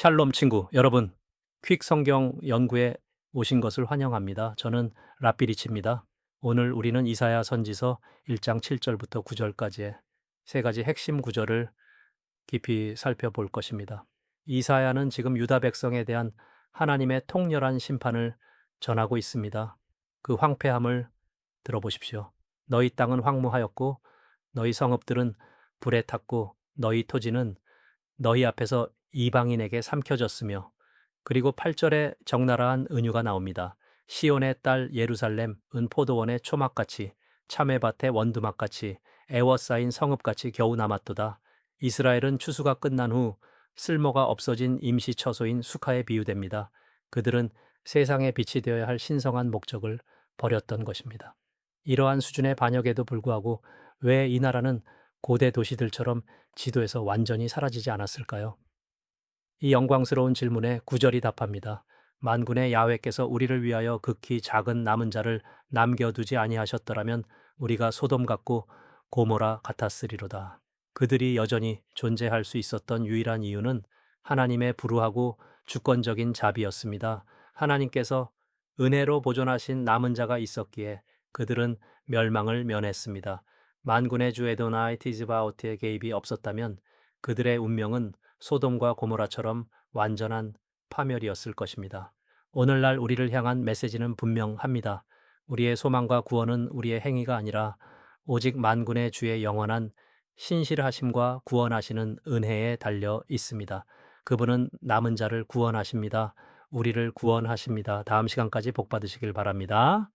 샬롬 친구 여러분 퀵 성경 연구에 오신 것을 환영합니다. 저는 라피리치입니다. 오늘 우리는 이사야 선지서 1장 7절부터 9절까지의 세 가지 핵심 구절을 깊이 살펴볼 것입니다. 이사야는 지금 유다 백성에 대한 하나님의 통렬한 심판을 전하고 있습니다. 그 황폐함을 들어보십시오. 너희 땅은 황무하였고 너희 성읍들은 불에 탔고 너희 토지는 너희 앞에서 이방인에게 삼켜졌으며 그리고 8절에 적나라한 은유가 나옵니다. 시온의 딸 예루살렘 은 포도원의 초막같이 참외밭의 원두막같이 애워싸인 성읍같이 겨우 남았도다. 이스라엘은 추수가 끝난 후 쓸모가 없어진 임시 처소인 수카에 비유됩니다. 그들은 세상에 빛이 되어야 할 신성한 목적을 버렸던 것입니다. 이러한 수준의 반역에도 불구하고 왜 이 나라는 고대 도시들처럼 지도에서 완전히 사라지지 않았을까요? 이 영광스러운 질문에 구절이 답합니다. 만군의 야훼께서 우리를 위하여 극히 작은 남은 자를 남겨두지 아니하셨더라면 우리가 소돔 같고 고모라 같았으리로다. 그들이 여전히 존재할 수 있었던 유일한 이유는 하나님의 불우하고 주권적인 자비였습니다. 하나님께서 은혜로 보존하신 남은 자가 있었기에 그들은 멸망을 면했습니다. 만군의 주 에도나의 티즈바오트의 개입이 없었다면 그들의 운명은 소돔과 고모라처럼 완전한 파멸이었을 것입니다. 오늘날 우리를 향한 메시지는 분명합니다. 우리의 소망과 구원은 우리의 행위가 아니라 오직 만군의 주의 영원한 신실하심과 구원하시는 은혜에 달려 있습니다. 그분은 남은 자를 구원하십니다. 우리를 구원하십니다. 다음 시간까지 복 받으시길 바랍니다.